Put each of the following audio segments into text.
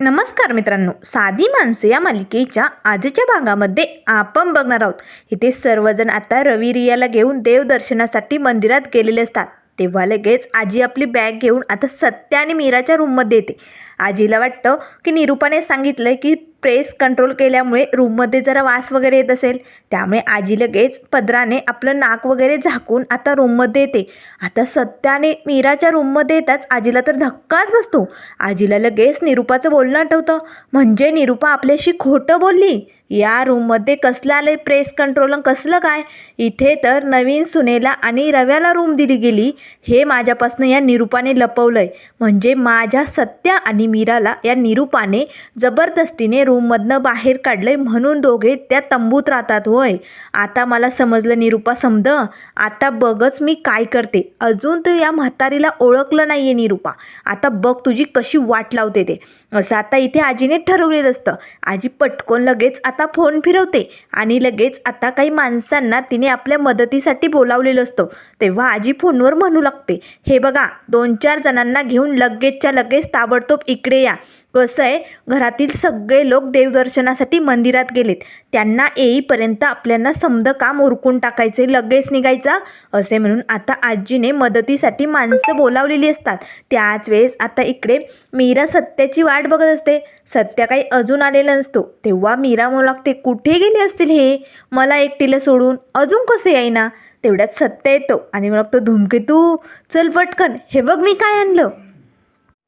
नमस्कार मित्रांनो साधी माणसे या मालिकेच्या आजच्या भागामध्ये आपण बघणार आहोत. इथे सर्वजण आता रवी रियाला घेऊन देवदर्शनासाठी मंदिरात गेलेले असतात. तेव्हा लगेच आजी आपली बॅग घेऊन आता सत्य आणि मीराच्या रूममध्ये येते. आजीला वाटतं की निरूपाने सांगितलं की प्रेस कंट्रोल केल्यामुळे रूममध्ये जरा वास वगैरे येत असेल. त्यामुळे आजी लगेच पदराने आपलं नाक वगैरे झाकून आता रूममध्ये येते. आता सत्याने मीराच्या रूममध्ये येताच आजीला तर धक्काच बसतो. आजीला लगेच निरूपाचं बोलणं आठवतं. म्हणजे निरूपा आपल्याशी खोटं बोलली? या रूममध्ये कसलं आलं प्रेस कंट्रोल कसलं काय? इथे तर नवीन सुनेला आणि रव्याला रूम दिली गेली. हे माझ्यापासनं या निरूपाने लपवलं आहे म्हणजे माझ्या सत्या आणि मीराला या निरूपाने जबरदस्तीने रूममधनं बाहेर काढलंय म्हणून दोघे त्या तंबूत राहतात होय. आता मला समजलं निरूपा समद. आता बघच मी काय करते. अजून तर या म्हातारीला ओळखलं नाही आहे निरूपा. आता बघ तुझी कशी वाट लावते ते. असं आता इथे आजीने ठरवलेलं असतं. आजी पटकन लगेच आता फोन फिरवते आणि लगेच आता काही माणसांना तिने आपल्या मदतीसाठी बोलावलेलं असतं. तेव्हा आजी फोनवर म्हणू लागते हे बघा दोन चार जणांना घेऊन लगेचच्या लगेच ताबडतोब इकडे या. कसं आहे घरातील सगळे लोक देवदर्शनासाठी मंदिरात गेलेत. त्यांना येईपर्यंत आपल्याला समद काम उरकून टाकायचे लगेच निघायचा असे म्हणून आता आजीने मदतीसाठी माणसं बोलावलेली असतात. त्याच वेळेस आता इकडे मीरा सत्याची वाट बघत असते. सत्या काही अजून आलेला नसतो. तेव्हा मीरा म्हणू लागते कुठे गेले असतील हे? मला एकटीला सोडून अजून कसे येईना तेवढ्यात सत्य येतो आणि मग तो धुमकेतू चल पटकन. हे बघ मी काय आणलं.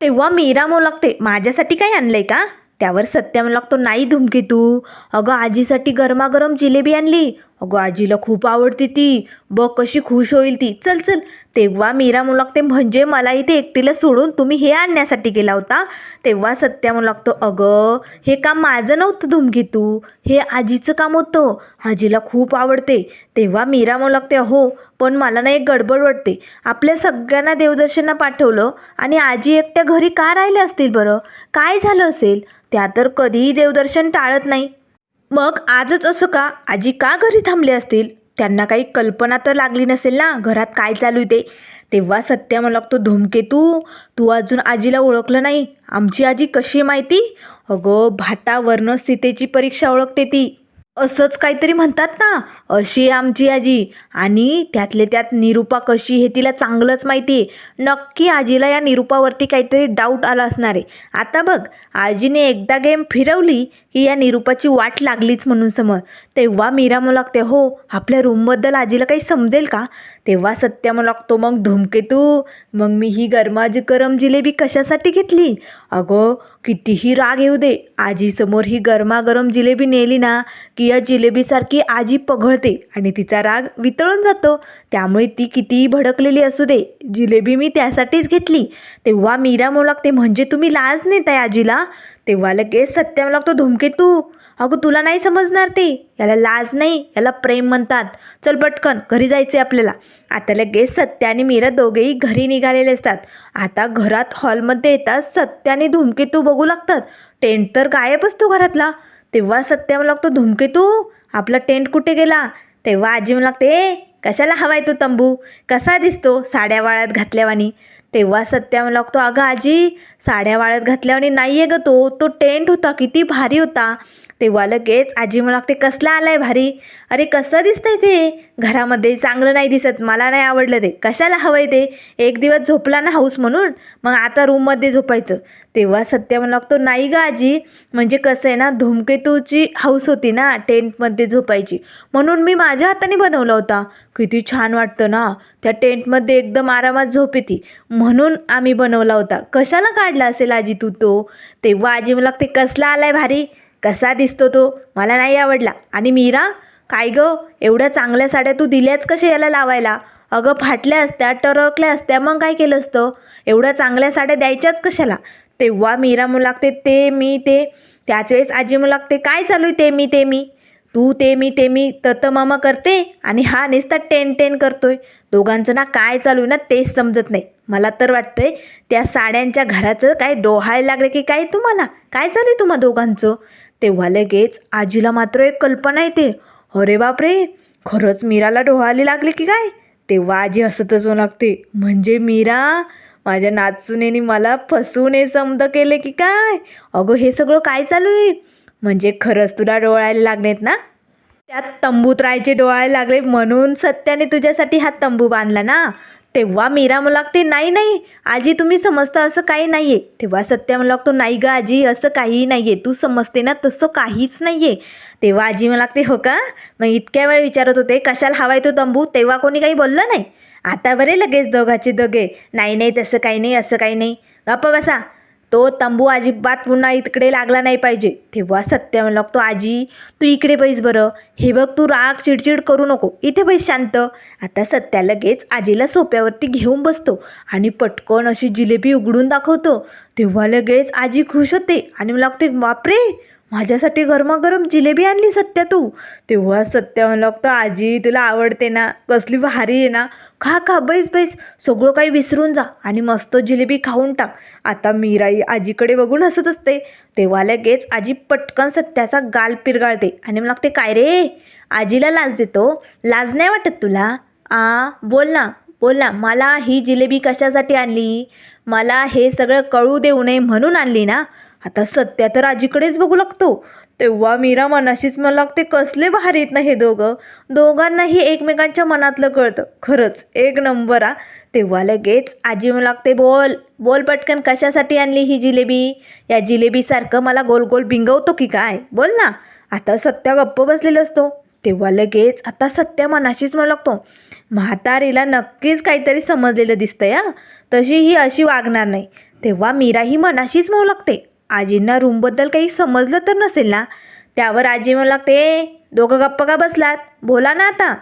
तेव्हा मीरा म्हणू लागते माझ्यासाठी काय आणलंय का? त्यावर सत्या म्हणू लागतो नाही धुमकी तू. अगं आजीसाठी गरमागरम जिलेबी आणली. अगं आजीला खूप आवडते ती. बघ कशी खुश होईल ती. चल चल. तेव्हा मीरा म्हणू लागते म्हणजे मला इथे एकटीला सोडून तुम्ही हे आणण्यासाठी गेला होता. तेव्हा सत्या म्हणू लागतो अगं हे काम माझं नव्हतं धुमकी तू. हे आजीचं काम होतं. आजीला खूप आवडते. तेव्हा मीरा म्हणू लागते हो पण मला ना एक गडबड वाटते. आपल्या सगळ्यांना देवदर्शना पाठवलं आणि आजी एकट्या घरी का राहिले असतील बरं? काय झालं असेल? त्या तर कधीही देवदर्शन टाळत नाही. मग आजच असं का? आजी का घरी थांबले असतील? त्यांना काही कल्पना तर लागली नसेल ना? घरात काय चालू आहे ते? तेव्हा सत्या मला लागतो धूमकेतू तू अजून आजीला ओळखलं नाही. आमची आजी कशी आहे माहिती? अगं भातावरनं सीतेची परीक्षा ओळखते ती. असंच काहीतरी म्हणतात ना अशी आमची आजी. आणि त्यातले त्यात निरूपा कशी हे तिला चांगलंच माहिती आहे. नक्की आजीला या निरूपावरती काहीतरी डाऊट आला असणार आहे. आता बघ आजीने एकदा गेम फिरवली की या निरूपाची वाट लागलीच म्हणून समज तेव्हा मीरा मुलागते लागते हो आपल्या रूमबद्दल आजीला काही समजेल का? तेव्हा सत्य मुलागतो लागतो मग धुमकेतू मग मी ही गरमाजी गरम जिलेबी कशासाठी घेतली? अगं कितीही राग येऊ दे आजीसमोर ही गरमागरम जिलेबी नेली ना की या जिलेबीसारखी आजी पघळते आणि तिचा राग वितळून जातो. त्यामुळे ती कितीही भडकलेली असू दे जिलेबी मी त्यासाठीच घेतली. तेव्हा मीरा म्हणू लागते म्हणजे तुम्ही लाज नेताय आजीला? तेव्हा लगेच सत्या म्हणू लागतो धुमकेतू अगं तुला नाही समजणार ते. याला लाज नाही याला प्रेम म्हणतात. चल पटकन घरी जायचे आपल्याला. आता लगेच सत्या आणि मीरा दोघेही घरी निघालेले असतात. आता घरात हॉलमध्ये येतात सत्याने धूमकेतू धुमकेतू बघू लागतात. टेंट तर गायब असतो घरातला. तेव्हा सत्या मला लागतो धुमकेतू आपला टेंट कुठे गेला? तेव्हा आजी मला लागते ए कशाला हवाय तो तंबू? कसा दिसतो साड्या वाळ्यात घातल्यावानी? तेव्हा सत्या मला लागतो अगं आजी साड्या वाळ्यात घातल्यावानी नाही आहे गं तो. तो टेंट होता किती भारी होता. तेव्हा लगेच आजी मला लागते कसला आलाय भारी. अरे कसं दिसतंय ते? घरामध्ये चांगलं नाही दिसत मला नाही आवडलं ते. कशाला हवंय ते? एक दिवस झोपला ना हाऊस म्हणून? मग आता रूममध्ये झोपायचं. तेव्हा सत्या मला लागतो नाही ग आजी म्हणजे कसं आहे ना धूमकेतूची हाऊस होती ना टेंटमध्ये झोपायची. म्हणून मी माझ्या हाताने बनवला होता. किती छान वाटतं ना त्या टेंटमध्ये एकदम आरामात झोप येते. म्हणून आम्ही बनवला होता. कशाला काढला असेल आजी तू तो? तेव्हा आजी मला लागते कसला आलाय भारी. कसा दिसतो तो? मला नाही आवडला. आणि मीरा काय गं? एवढ्या चांगल्या साड्या तू दिल्याच कशा याला लावायला? अगं फाटल्या असत्या टरकल्या असत्या मग काय केलं असतं? एवढ्या चांगल्या साड्या द्यायच्याच कशाला? तेव्हा मीरा म्हणू लागते ते मी ते. त्याच वेळेस आजी म्हणू लागते काय चालू आहे ते मी ते मी? तू ते मी ते मी तत मामा करते आणि हा नुसता टेन टेन करतोय. दोघांचं ना काय चालू आहे ना तेच समजत नाही. मला तर वाटतंय त्या साड्यांच्या घराचं काय डोहायला लागलं की काय तुम्हाला? काय चालू आहे तुम्हा दोघांचं? तेव्हा लगेच आजीला मात्र एक कल्पना येते. अरे बापरे! खरंच मीराला डोहायला लागली की काय? तेव्हा आजी हसतच लागते म्हणजे मीरा? माझ्या नाचुनेने मला फसवून हे समद केले की काय? अगं हे सगळं काय चालू आहे? म्हणजे खरंच तुला डोळायला लागलेत ना? त्यात तंबूत राहायचे डोळायला लागले म्हणून सत्याने तुझ्यासाठी हा तंबू बांधला ना? तेव्हा मीरा मला लागते नाही नाही आजी तुम्ही समजता असं काही नाही आहे तेव्हा सत्या मला लागतो नाही गं आजी असं काहीही नाही आहे तू समजते ना तसं काहीच नाही आहे तेव्हा आजी मला लागते हो का? मग इतक्या वेळ विचारत होते कशाला हवाय तो तंबू? तेव्हा कोणी काही बोललं नाही. आता बरे लगेच दोघाचे दोघे नाही नाही तसं काही नाही असं काही नाही. गप्प बसा. तो तंबू अजिबात पुन्हा इकडे लागला नाही पाहिजे. तेव्हा सत्य म्हणू लागतो आजी तू इकडे बैस बरं. हे बघ तू राग चिडचिड करू नको. इथे बैस शांत. आता सत्या लगेच आजीला सोप्यावरती घेऊन बसतो आणि पटकन अशी जिलेबी उघडून दाखवतो. तेव्हा लगेच आजी खुश होते आणि मला लागते बापरे! माझ्यासाठी गरमागरम जिलेबी आणली सत्या तू. तेव्हा सत्या म्हणू लागतो आजी तुला आवडते ना कसली भारी आहे ना. खा खा बैस बैस. सगळं काही विसरून जा आणि मस्त जिलेबी खाऊन टाक. आता मीराई आजीकडे बघून हसत असते. तेव्हा लगेच आजी पटकन सत्याचा गाल पिरगाळते आणि मला लागते काय रे? आजीला लाज देतो? लाज नाही वाटत तुला? आ बोल ना बोल ना. मला ही जिलेबी कशासाठी आणली? मला हे सगळं कळू देऊ नये म्हणून आणली ना. आता सत्या तर आजीकडेच बघू लागतो. तेव्हा मीरा मनाशीच मला लागते कसले बाहेर येत ना हे दोघं. दोघांनाही एकमेकांच्या मनातलं कळतं. खरंच एक नंबर. आ तेव्हा लगेच आजी मला लागते बोल बोल पटकन कशासाठी आणली ही जिलेबी? या जिलेबीसारखं मला गोल गोल बिंगवतो की काय? बोल ना. आता सत्या गप्प बसलेला असतो. तेव्हा लगेच आता सत्या मनाशीच म्हणू लागतो म्हातारीला नक्कीच काहीतरी समजलेलं दिसतं या तशी ही अशी वागणार नाही. तेव्हा मीराही मनाशीच म्हणू लागते आजींना रूमबद्दल काही समजलं तर नसेल ना? त्यावर आजी म्हणू लागते दोघं गप्प का बसलात? बोला ना आता.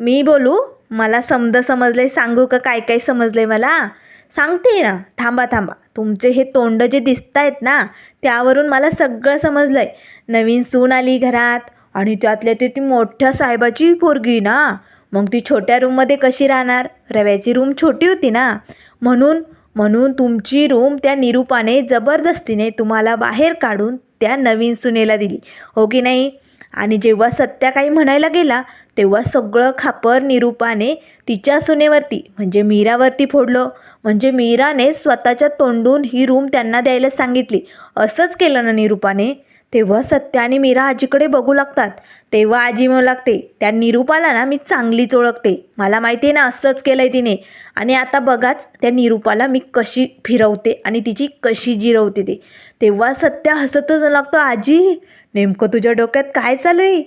मी बोलू? मला समजं समजलं आहे सांगू का काय काय समजलं आहे मला? सांगते ना. थांबा थांबा. तुमचे हे तोंड जे दिसत आहेत ना त्यावरून मला सगळं समजलं आहे नवीन सून आली घरात आणि त्यातल्या ते ती मोठ्या साहेबाची पोरगी ना. मग ती छोट्या रूममध्ये कशी राहणार? रव्याची रूम छोटी होती ना. म्हणून म्हणून तुमची रूम त्या निरूपाने जबरदस्तीने तुम्हाला बाहेर काढून त्या नवीन सुनेला दिली. हो की नाही? आणि जेव्हा सत्या काही म्हणायला गेला तेव्हा सगळं खापर निरूपाने तिच्या सुनेवरती म्हणजे मीरावरती फोडलं. म्हणजे मीराने स्वतःच्या तोंडून ही रूम त्यांना द्यायला सांगितली. असंच केलं ना निरूपाने? तेव्हा सत्या आणि मीरा आजीकडे बघू लागतात. तेव्हा आजी म्हणू लागते त्या निरूपाला ना मी चांगलीच ओळखते. मला माहिती आहे ना असंच केलं आहे तिने. आणि आता बघाच त्या निरूपाला मी कशी फिरवते आणि तिची कशी जिरवते ते. तेव्हा सत्या हसतच लागतो आजी नेमकं तुझ्या डोक्यात काय चालू आहे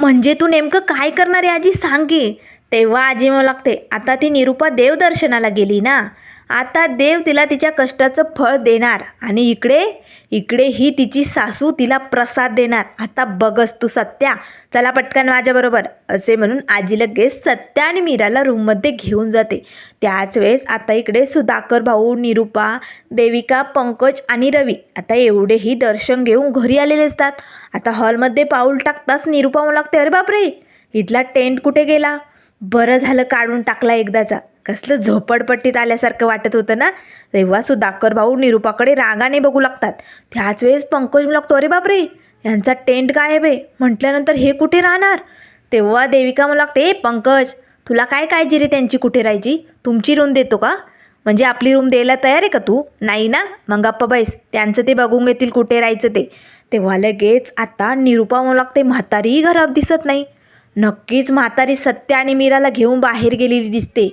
म्हणजे तू नेमकं काय करणार आहे आजी? सांग की. तेव्हा आजी म्हणू लागते आता ती निरूपा देवदर्शनाला गेली ना. आता देव तिला तिच्या कष्टाचं फळ देणार आणि इकडे इकडे ही तिची सासू तिला प्रसाद देणार. आता बघस तू सत्या. चला पटकन माझ्याबरोबर असे म्हणून आजी लगेच सत्या आणि मीराला रूममध्ये घेऊन जाते. त्याच वेळेस आता इकडे सुधाकर भाऊ निरूपा देविका पंकज आणि रवी आता एवढेही दर्शन घेऊन घरी आलेले असतात. आता हॉलमध्ये पाऊल टाकताच निरूपा म्हणू लागते अरे बापरे! इथला टेंट कुठे गेला? बरं झालं काढून टाकला एकदाचा. कसलं झोपडपट्टीत आल्यासारखं वाटत होतं ना? तेव्हा सुधाकर भाऊ निरूपाकडे रागाने बघू लागतात. त्याच वेळेस पंकज लागतो अरे बापरे! यांचा टेंट काय आहे. म्हटल्यानंतर हे कुठे राहणार? तेव्हा देविका मला लागते ए पंकज तुला काय काळजी रे त्यांची कुठे राहायची? तुमची रूम देतो का? म्हणजे आपली रूम द्यायला तयार आहे का तू? नाही ना? मग गप्पा बैस. त्यांचं ते बघून घेतील कुठे राहायचं ते. तेव्हा लगेच आता निरूपा मला लागते म्हातारीही घरात दिसत नाही. नक्कीच म्हातारी सत्य आणि मीराला घेऊन बाहेर गेलेली दिसते.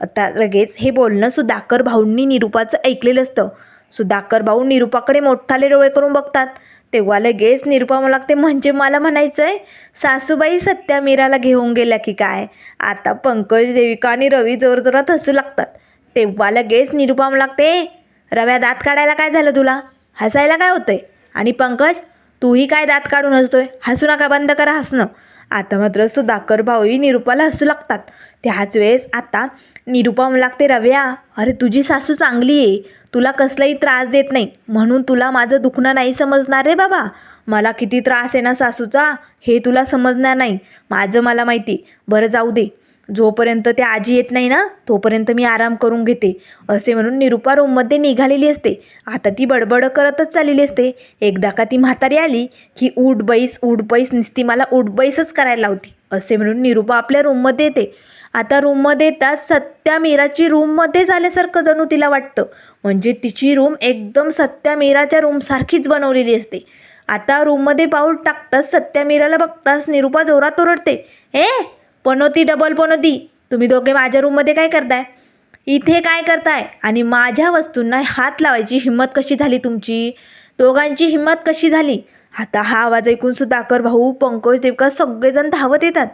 आता लगेच हे बोलणं सुधाकर भाऊंनी निरूपाचं ऐकलेलं असतं. सुधाकर भाऊ निरूपाकडे मोठाले डोळे करून बघतात. तेव्हा लगेच निरूपा मला लागते म्हणजे मला म्हणायचं आहे सासूबाई सत्या मीराला घेऊन गेल्या की काय? आता पंकज देविका आणि रवी जोरजोरात हसू लागतात. तेव्हा लगेच निरूपा मला लागते रव्या दात काढायला काय झालं तुला? हसायला काय होतंय? आणि पंकज तूही काय दात काढून हसतोय? हसू नका बंद करा हसणं. आता मात्र सुधाकर भाऊही निरूपाला हसू लागतात. त्याच वेळेस आता निरूपा लागते रव्या अरे तुझी सासू चांगली आहे. तुला कसलाही त्रास देत नाही. म्हणून तुला माझं दुखणं नाही समजणार रे बाबा. मला किती त्रास आहे ना सासूचा हे तुला समजणार नाही. माझं मला माहिती बरं जाऊ दे. जोपर्यंत ते आजी येत नाही ना तोपर्यंत मी आराम करून घेते असे म्हणून निरुपा रूममध्ये निघालेली असते. आता ती बडबड करतच चाललेली असते. एकदा का ती म्हातारी आली की उठ बैस उठ बैस नुसती मला उठ बैसच करायला लावती असे म्हणून निरुपा आपल्या रूममध्ये येते. आता रूममध्ये येताच सत्या मीराची रूममध्येच आल्यासारखं जणू तिला वाटतं. म्हणजे तिची रूम एकदम सत्या मीराच्या रूमसारखीच बनवलेली असते. आता रूममध्ये पाऊल टाकताच सत्या मीराला बघताच निरुपा जोरात ओरडते. ए पनोती डबल पनोती. तुम्ही दोघे माझ्या रूममध्ये काय करताय? इथे काय करताय? आणि माझ्या वस्तूंना हात लावायची हिंमत कशी झाली तुमची? दोघांची हिंमत कशी झाली? आता हा आवाज ऐकून सुधाकर भाऊ पंकज देवका सगळेजण धावत येतात.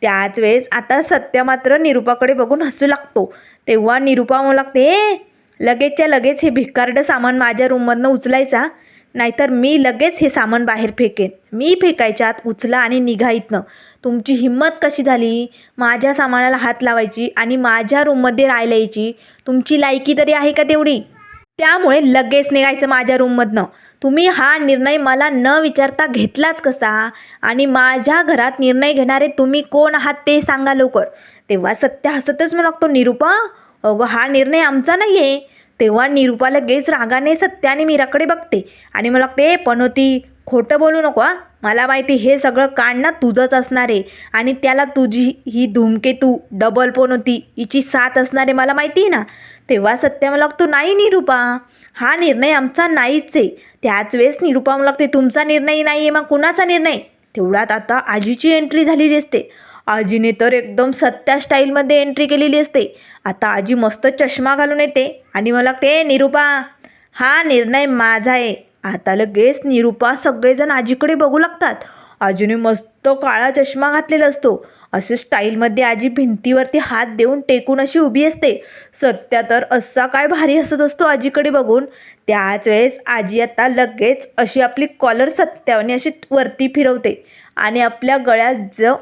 त्याच वेळेस आता सत्य मात्र निरुपाकडे बघून हसू लागतो. तेव्हा निरुपा म्हणू लागते लगेचच्या लगेच हे भिकारडं सामान माझ्या रूममधनं उचलायचा. नाहीतर मी लगेच हे सामान बाहेर फेकेन. मी फेकायच्या आत उचला आणि निघा इथनं. तुमची हिंमत कशी झाली? माझ्या सामानाला हात लावायची आणि माझ्या रूममध्ये राहायला यायची. तुमची लायकी तरी आहे का तेवढी? त्यामुळे लगेच निघायचं माझ्या रूममधनं. तुम्ही हा निर्णय मला न विचारता घेतलाच कसा? आणि माझ्या घरात निर्णय घेणारे तुम्ही कोण आहात ते सांगा लवकर. तेव्हा सत्य हसतच मला लागतो निरुपा अगं हा निर्णय आमचा नाही आहे तेव्हा निरुपा लगेच रागाने सत्याने मीराकडे बघते. आणि मला लागते पनोती खोटं बोलू नको हा. मला माहिती हे सगळं काढणं तुझंच असणार आहे. आणि त्याला तुझी ही धूमकेतू डबल पनोती हिची साथ असणार आहे मला माहिती आहे ना? तेव्हा सत्य मला लागतो नाही निरुपा. हा निर्णय आमचा नाहीच आहे. त्याच वेळेस निरुपा मला लागते तुमचा निर्णय नाही आहे मग कुणाचा निर्णय? तेवढ्यात आता आजीची एंट्री झालेली असते आजीने तर एकदम सत्या स्टाईलमध्ये एंट्री केलेली असते. आता आजी मस्त चष्मा घालून येते आणि मला ते निरुपा हा निर्णय माझा आहे. आता लगेच निरुपा सगळेजण आजीकडे बघू लागतात. आजीने मस्त काळा चष्मा घातलेला असतो. असे स्टाईलमध्ये आजी भिंतीवरती हात देऊन टेकून अशी उभी असते. सत्या तर असा काय भारी हसत असतो आजीकडे बघून. त्याच वेळेस आजी आता लगेच अशी आपली कॉलर सत्याने अशी वरती फिरवते आणि आपल्या गळ्यात जो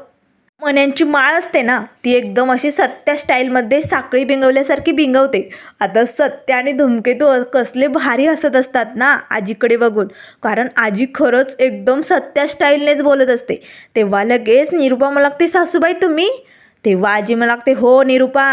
मण्यांची माळ असते ना ती एकदम अशी सत्या स्टाईलमध्ये साखळी बिंगवल्यासारखी बिंगवते. आता सत्या आणि धुमकेतू कसले भारी हसत असतात ना आजीकडे बघून. कारण आजी खरंच एकदम सत्या स्टाईलनेच बोलत असते. तेव्हा लगेच निरुपा मला लागते सासूबाई तुम्ही? तेव्हा आजी मला लागते हो निरुपा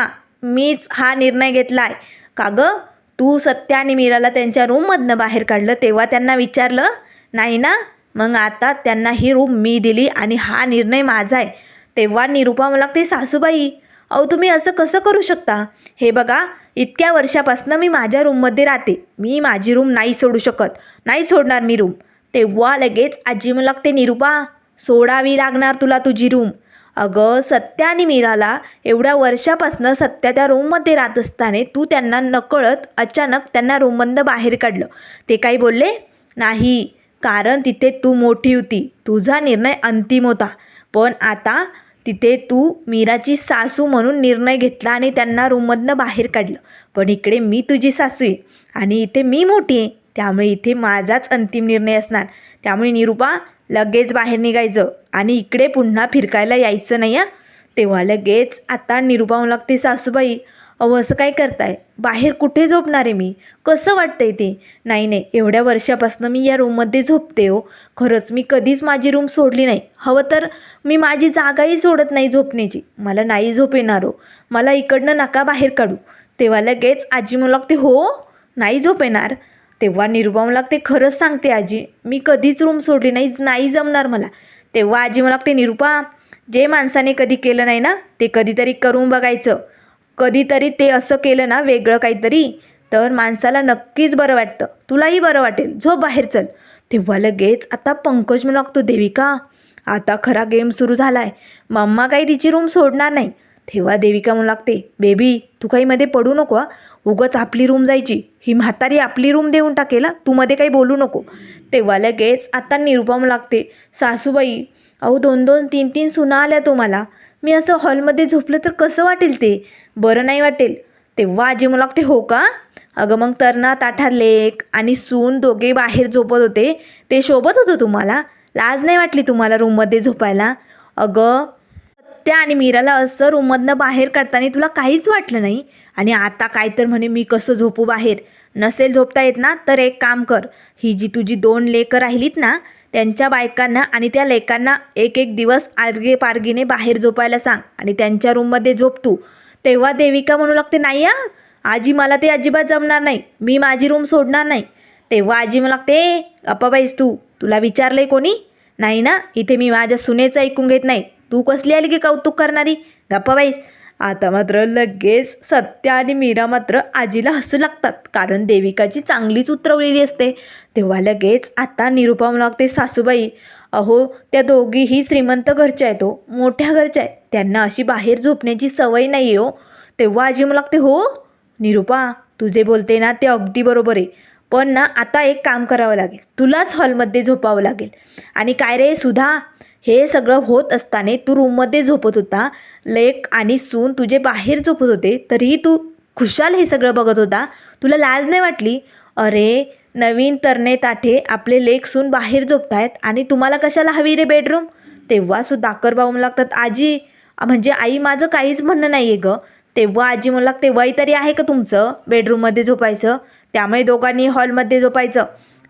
मीच हा निर्णय घेतला आहे का गं? तू सत्या आणि मीराला त्यांच्या रूममधनं बाहेर काढलं तेव्हा त्यांना विचारलं नाही ना मग आता त्यांना ही रूम मी दिली आणि हा निर्णय माझा आहे. तेव्हा निरुपा मला लागते सासूबाई अहो तुम्ही असं कसं करू शकता? हे बघा इतक्या वर्षापासनं मी माझ्या रूममध्ये राहते. मी माझी रूम नाही सोडू शकत. नाही सोडणार मी रूम. तेव्हा लगेच आजी मला लागते निरुपा सोडावी लागणार तुला तुझी रूम. अगं सत्या आणि मीराला एवढ्या वर्षापासनं सत्या त्या रूममध्ये राहत असताना तू त्यांना नकळत अचानक त्यांना रूममधनं बाहेर काढलं. ते काही बोलले? नाही कारण तिथे तू मोठी होती. तुझा निर्णय अंतिम होता. पण आता तिथे तू मीराची सासू म्हणून निर्णय घेतला आणि त्यांना रूममधनं बाहेर काढलं. पण इकडे मी तुझी सासू आहे आणि इथे मी मोठी आहे. त्यामुळे इथे माझाच अंतिम निर्णय असणार. त्यामुळे निरुपा लगेच बाहेर निघायचं आणि इकडे पुन्हा फिरकायला यायचं नाही हां? तेव्हा लगेच आता निरुपा म्हणू लागते सासूबाई अहो असं काय करताय? बाहेर कुठे झोपणार आहे मी? कसं वाटतंय ते? नाही नाही एवढ्या वर्षापासून मी या रूममध्ये झोपते हो. खरंच मी कधीच माझी रूम सोडली नाही. हवं तर मी माझी जागाही सोडत नाही झोपण्याची. मला नाही झोप येणार हो. मला इकडनं नका बाहेर काढू. तेव्हा लगेच आजी म्हणू लागते हो नाही झोप येणार. तेव्हा निर्बाम लागते खरंच सांगते आजी मी कधीच रूम सोडली नाही नाही जमणार मला. तेव्हा आजी मला लागते निरुपा जे माणसाने कधी केलं नाही ना ते कधीतरी करून बघायचं. कधीतरी ते असं केलं ना वेगळं काहीतरी तर माणसाला नक्कीच बरं वाटतं. तुलाही बरं वाटेल. झोप बाहेर चल. तेव्हा लगेच आता पंकज म्हणू लागतो देविका आता खरा गेम सुरू झाला आहे मम्मा काही तिची रूम सोडणार नाही. तेव्हा देविका म्हणू लागते बेबी तू काही मध्ये पडू नको हा. उगच आपली रूम जायची. ही म्हातारी आपली रूम देऊन टाकेल तू मध्ये काही बोलू नको. तेव्हा लगेच आता निरुपा म्हणू लागते सासूबाई अहो दोन दोन तीन तीन सुना आल्या तुम्हाला. मी असं हॉलमध्ये झोपलं तर कसं वाटेल ते? बरं नाही वाटेल. तेव्हा आजी मला लागते हो का? अगं मग तरणा ताठा लेक आणि सून दोघे बाहेर झोपत होते. ते शोभत होतं तुम्हाला? लाज नाही वाटली तुम्हाला रूममध्ये झोपायला? अगं त्या आणि मीराला असं रूममधनं बाहेर काढताना तुला काहीच वाटलं नाही. आणि आता काय तर म्हणे मी कसं झोपू बाहेर? नसेल झोपता येत ना? तर एक काम कर. ही जी तुझी दोन लेकं राहिलीत ना त्यांच्या बायकांना आणि त्या लेकांना एक एक दिवस आर्गे पारगीने बाहेर झोपायला सांग आणि त्यांच्या रूममध्ये झोप तू. तेव्हा देविका म्हणू लागते नाही हा आजी मला ते अजिबात जमणार नाही. मी माझी रूम सोडणार नाही. तेव्हा आजी मला लागते अप्पाबाईस तू तुला विचारलंय कोणी? नाही ना इथे मी माझ्या सुनेचं ऐकून घेत नाही. तू कसली आली की कौतुक करणारी? गप्पाबाईस आता मात्र लगेच सत्या आणि मीरा मात्र आजीला हसू लागतात. कारण देविकाची चांगलीच उतरवलेली असते. तेव्हा लगेच आता निरुपा लागते सासूबाई अहो त्या दोघीही श्रीमंत घरच्या आहेत हो मोठ्या घरच्या आहेत. त्यांना अशी बाहेर झोपण्याची सवय नाही आहे हो. तेव्हा आजी मला लागते हो निरुपा तू जे बोलते ना ते अगदी बरोबर आहे. पण ना आता एक काम करावं लागेल. तुलाच हॉलमध्ये झोपावं लागेल. आणि काय रे सुधा हे सगळं होत असताना तू रूममध्ये झोपत होता. लेक आणि सून तुझे बाहेर झोपत होते तरीही तू खुशाल हे सगळं बघत होता. तुला लाज नाही वाटली? अरे नवीन तरणे ताठे आपले लेक सून बाहेर झोपतायत आणि तुम्हाला कशाला हवी रे बेडरूम? तेव्हा सुद्धा भाऊ म्हणू लागतात आजी म्हणजे आई माझं काहीच म्हणणं नाही आहे गं. तेव्हा आजी म्हणू लागते वय तरी आहे का तुमचं बेडरूममध्ये झोपायचं? त्यामुळे दोघांनी हॉलमध्ये झोपायचं.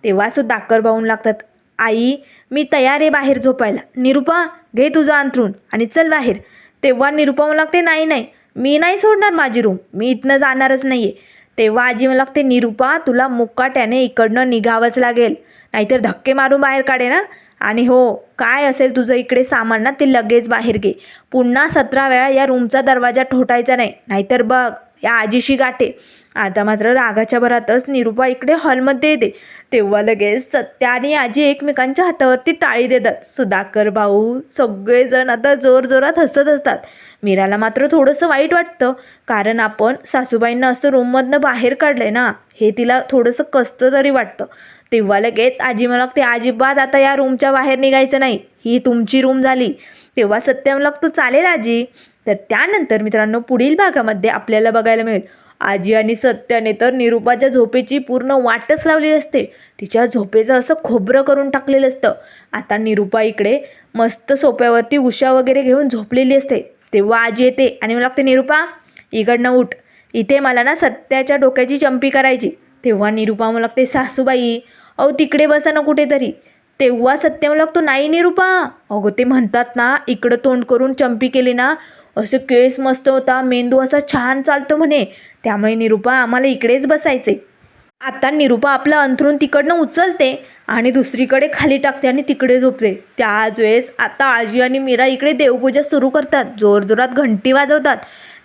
तेव्हासुद्धा सुधाकर बाहून लागतात आई मी तयार आहे बाहेर झोपायला. निरुपा घे तुझं अंथरूण आणि चल बाहेर. तेव्हा निरुपा मला लागते नाही नाही मी नाही सोडणार माझी रूम. मी इथनं जाणारच नाही आहे तेव्हा आजी मला लागते निरुपा तुला मुक्काट्याने इकडनं निघावंच लागेल. नाहीतर धक्के मारून बाहेर काढे ना. आणि हो काय असेल तुझं इकडे सामान ना ते लगेच बाहेर घे. पुन्हा सतरा वेळा या रूमचा दरवाजा ठोठायचा नाही. नाहीतर बघ. या आजीशी गाठे. आता मात्र रागाच्या भरातच निरुपा इकडे हॉलमध्ये येते. तेव्हा लगेच सत्या आणि आजी एकमेकांच्या हातावरती टाळी देतात. सुधाकर भाऊ सगळेजण आता जोरजोरात हसत असतात. मीराला मात्र थोडंसं वाईट वाटतं. कारण आपण सासूबाईंना असं रूममधनं बाहेर काढलं आहे ना हे तिला थोडंसं कसतं तरी वाटतं. तेव्हा लगेच आजी मला लागते अजिबात आता या रूमच्या बाहेर निघायचं नाही. ही तुमची रूम झाली. तेव्हा सत्य मला लागतो चालेल आजी? तर त्यानंतर मित्रांनो पुढील भागामध्ये आपल्याला बघायला मिळेल. आजी आणि सत्याने तर निरुपाच्या झोपेची पूर्ण वाटच लावली असते. तिच्या झोपेचं असं खोबरं करून टाकलेलं असतं. आता निरुपा इकडे मस्त सोप्यावरती उषा वगैरे घेऊन झोपलेली असते. तेव्हा आजी येते आणि मला लागते निरुपा इकडनं उठ. इथे मला ना सत्याच्या डोक्याची चंपी करायची. तेव्हा निरुपा मला लागते सासूबाई अहो तिकडे बसा ना कुठेतरी. तेव्हा सत्य मला लागतो नाही निरुपा. अगो ते म्हणतात ना इकडं तोंड करून चंपी केली ना असं केस मस्त होता मेंदू असा छान चालतो म्हणे. त्यामुळे निरुपा आम्हाला इकडेच बसायचे. आता निरुपा आपलं अंथरून तिकडनं उचलते आणि दुसरीकडे खाली टाकते आणि तिकडे झोपते. त्याच वेळेस आता आजी आणि मीरा इकडे देवपूजा सुरू करतात. जोरजोरात घंटी वाजवतात.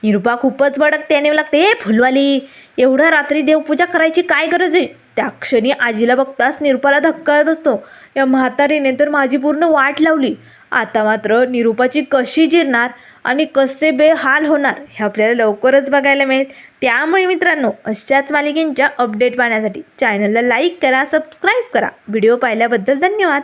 निरुपा खूपच भडकते आणि लागते ए फुलवाली एवढं रात्री देवपूजा करायची काय गरज आहे? त्या क्षणी आजीला बघताच निरुपाला धक्का बसतो. या म्हातारीने तर माझी पूर्ण वाट लावली. आता मात्र निरुपाची कशी जिरणार आणि कसे बेहाल होणार हे आपल्याला लवकरच बघायला मिळेल. त्यामुळे मित्रांनो अशाच मालिकेंच्या अपडेट पाहण्यासाठी चॅनलला लाईक करा सबस्क्राईब करा. व्हिडिओ पाहिल्याबद्दल धन्यवाद.